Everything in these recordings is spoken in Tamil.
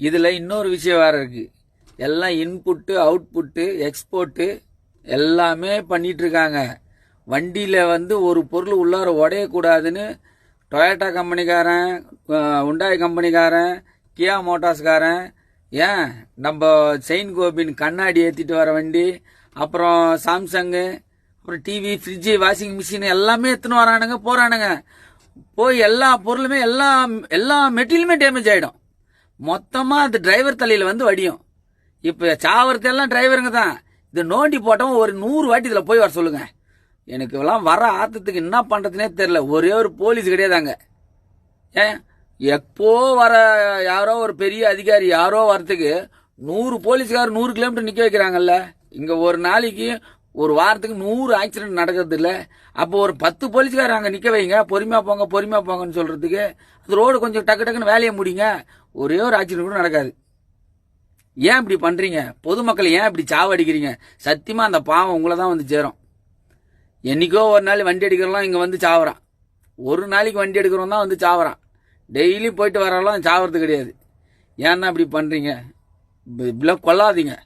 இதில் இன்னொரு விஷயம் வேறு இருக்குது எல்லாம் இன்புட்டு அவுட்புட்டு எக்ஸ்போர்ட்டு எல்லாமே பண்ணிகிட்ருக்காங்க வண்டியில் வந்து ஒரு பொருள் உள்ளார உடையக்கூடாதுன்னு டொயோட்டா கம்பெனிக்காரன் உண்டாய் கம்பெனிக்காரன் கியா மோட்டார்ஸ்காரன் ஏன்? நம்ம செயின் கோபின் கண்ணாடி ஏற்றிட்டு வர வண்டி அப்புறம் சாம்சங்கு அப்புறம் டிவி ஃப்ரிட்ஜு வாஷிங் மிஷின் எல்லாமே எடுத்துன்னு வரானுங்க போகிறானுங்க போய் எல்லா பொருளுமே எல்லா எல்லா மெட்டீரியலுமே டேமேஜ் ஆகிடும் மொத்தமாக அந்த டிரைவர் தலையில் வந்து வடியும். இப்போ சாவரத்தெல்லாம் டிரைவருங்க தான். இது நோண்டி போட்டவன் ஒரு நூறு வாட்டி இதில் போய் வர சொல்லுங்க. எனக்கு எல்லாம் வர ஆத்தத்துக்கு என்ன பண்ணுறதுனே தெரில ஒரே ஒரு போலீஸ் கிடையாதாங்க. ஏன்? எப்போ வர யாரோ ஒரு பெரிய அதிகாரி யாரோ வரத்துக்கு நூறு போலீஸ்கார் நூறு கிலோமீட்டர் நிற்க வைக்கிறாங்கல்ல. இங்கே ஒரு நாளைக்கு ஒரு வாரத்துக்கு நூறு ஆக்சிடென்ட் நடக்கிறது இல்லை அப்போ ஒரு பத்து போலீஸ்கார் அங்கே நிற்க வைங்க. பொறுமையாக போங்க பொறுமையாக போங்கன்னு சொல்கிறதுக்கு அது ரோடு கொஞ்சம் டக்கு டக்குன்னு வேலையை முடிங்க. ஒரே ஒரு ஆக்சிடென்ட் கூட நடக்காது. ஏன் இப்படி பண்றீங்க? பொதுமக்களை ஏன் இப்படி சாவடிக்கிறீங்க? சத்தியமா அந்த பாவம் உங்களை தான் வந்து சேரும். என்னைக்கோ ஒரு நாள் வண்டி எடுக்கிறலாம் இங்க வந்து சாவறான். ஒரு நாளைக்கு வண்டி எடுக்கிறவன் தான் வந்து சாவறான். டெய்லி போயிட்டு வரலாம் சாவறது கிடையாது. ஏன்னா இப்படி பண்றீங்க? இப்படிலாம் கொல்லாதீங்க.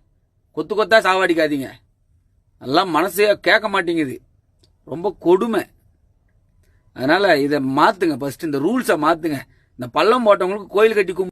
கொத்து கொத்தா சாவடிக்காதீங்க. எல்லாம் மனசே கேட்க மாட்டேங்குது. ரொம்ப கொடுமை. அதனால இதை மாத்துங்க ஃபர்ஸ்ட் இந்த ரூல்ஸை மாத்துங்க. இந்த பள்ளம் போட்டவங்களுக்கு கோயில் கட்டி கும்